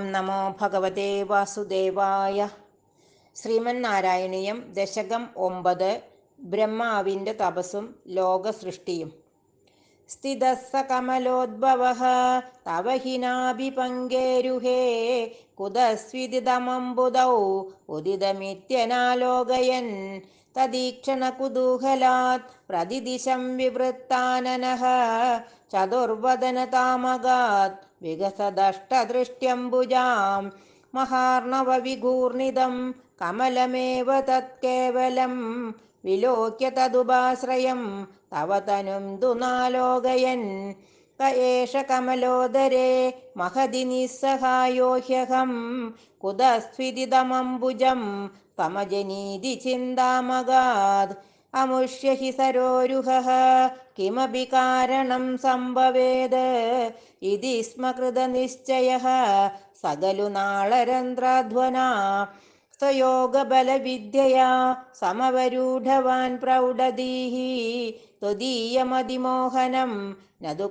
ഓം നമോ ഭഗവതേ വാസുദേവായ. ശ്രീമന്നാരായണീയം ദശകം ഒമ്പത് ബ്രഹ്മാവിന്റെ തപസ്സും ലോകസൃഷ്ടിയും. സ്ഥിതഃ കമലോദ്ഭവ കമലോദ്ഭവഃ തവ ഹിനാഭിപങ്കേരുഹേ കുതസ്വിദിതമംബുദൗ ഉദിതമിത്യനാലോകയൻ തദീക്ഷണകുതൂഹലാത് പ്രതിദിശം വിവൃത്താനനഃ ചതുർവദനതാമകാത് വികസദഷ്ടദൃഷ്ട്യംബുജാം മഹാർണവവിഘൂർണിതം കമലമേവ തത്കേവലം. വിലോക്യ തദുപാശ്രയം തവ തനും തുനാലോകയൻ ക ഏഷ കമലോദരേ മഹതി നിസ്സഹായോ ഹ്യഹം കുതസ്വിദിതമംബുജം തമജനീതി ചിന്താമഗാത്. അമുഷ്യ ഹി സരോരുഹ. കിമപി കാരണം സംഭവേത്? ഇതി സ്മകൃത നിശ്ചയ. സകലു നാളരന്ധ്രാധ്വനാ. സ്വയോഗബലവിദ്യയാ. സമവരൂഢവാൻ പ്രൗഢദീഹി ത്വദീയമതിമോഹനം. നതു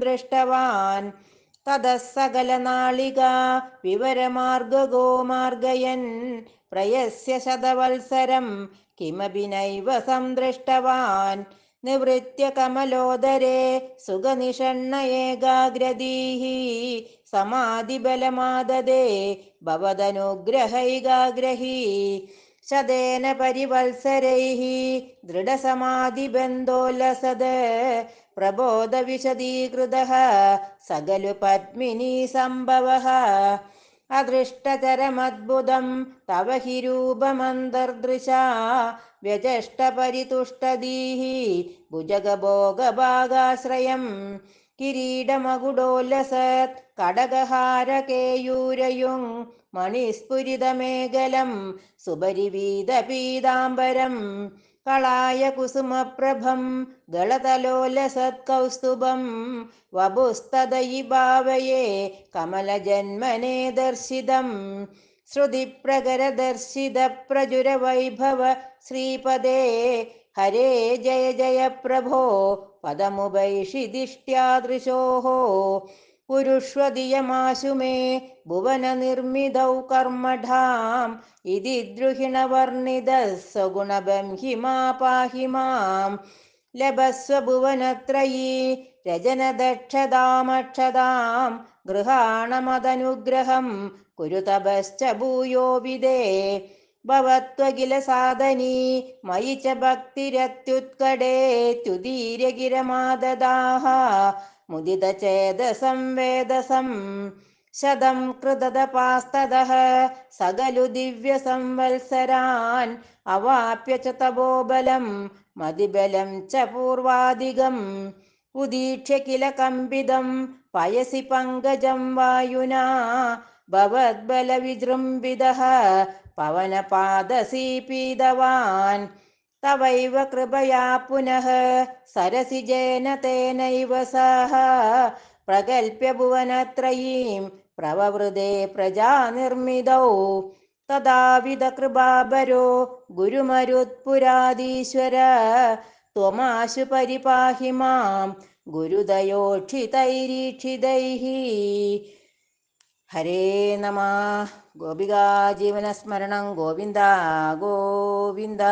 ദൃഷ്ടവാൻ. തതഃ വിവരമാർഗോമാർഗയൻ പ്രയസ്യ ശതവത്സരം കിമപി നൈവ സംദൃഷ്ടവാൻ നിവൃത്യ കമലോദരേ സുഖനിഷണ്ണ ഏകാഗ്രദീഹി സമാധിബലമാദദേ ഭവതനുഗ്രഹൈകാഗ്രഹീ ശതേന പരിവത്സരൈ ദൃഢസമാധിബന്ധോല്ലസത് പ്രബോധവിശദീകൃതः സകലു പത്മിനീ സംഭവः. അദൃഷ്ടചരമദ്ഭുതം തവ ഹി രൂപമന്തർദൃശാ വ്യജഷ്ടപരിതുഷ്ടദീः ഭുജഗഭോഗഭാഗാശ്രയം കിരീടമകുടോല്ലസത് കടകഹാരകേയൂരയുങ് മണിസ്ഫുരിതമേഖലം കളായ കുസുമപ്രഭം ഗളതലോലസത്കൗസ്തുഭം വപുസ്തദയി ഭാവയേ കമലജന്മനെ ദർശിതം. ശ്രുതിപ്രകരദർശിതപ്രചുരവൈഭവ ശ്രീപദേ ഹരേ ജയ ജയ പ്രഭോ പദമുപൈഷിദിഷ്ട്യാദൃശോः കുരുഷ്വദിയമാശു മേ ഭുവനനിർമ്മിതൗ കർമ്മഠാം. ഇതി ദ്രുഹിണവർണിതഃ സ്വഗുണബംഹിമാ പാഹി മാം ലഭസ്വ ഭുവനത്രയീ രജനദക്ഷതാമക്ഷതാം. ഗൃഹാണമതനുഗ്രഹം കുരു തപശ്ച ഭൂയോ വിദേ. ഭവത്വകില സാധനീ മയി ച ഭക്തിരത്യുത്കടേത്യുദീര്യഗിരമാദദാഹ മുദിതചേതസം വേദസം ശതം കൃതതപാസ്തതഃ സകലു ദിവ്യസംവത്സരാൻ അവാപ്യ ച തപോബലം മതിബലം ച പൂർവാധികം ഉദീക്ഷ്യ കില കമ്പിതം പയസി പങ്കജം വായുനാ ഭവദ്ബലവിജൃംഭിതഃ പവനപാദസീപീതവാൻ തവൈവ കൃപയാ പുനഃ സരസിജേന തേനൈവ സഹ പ്രകൽപ്യ ഭുവനത്രയീം പ്രവവൃതേ പ്രജാനിർമ്മിതൗ തദാവിധ കൃപാപരോ ഗുരുമരുത്പുരാധീശ്വര ത്വമാശു പരിപാഹി മാം ഗുരുദയോക്ഷിതൈരീക്ഷിതൈഹി ഹരേ നമ ഗോപികാ ജീവനസ്മരണം ഗോവിന്ദ ഗോവിന്ദ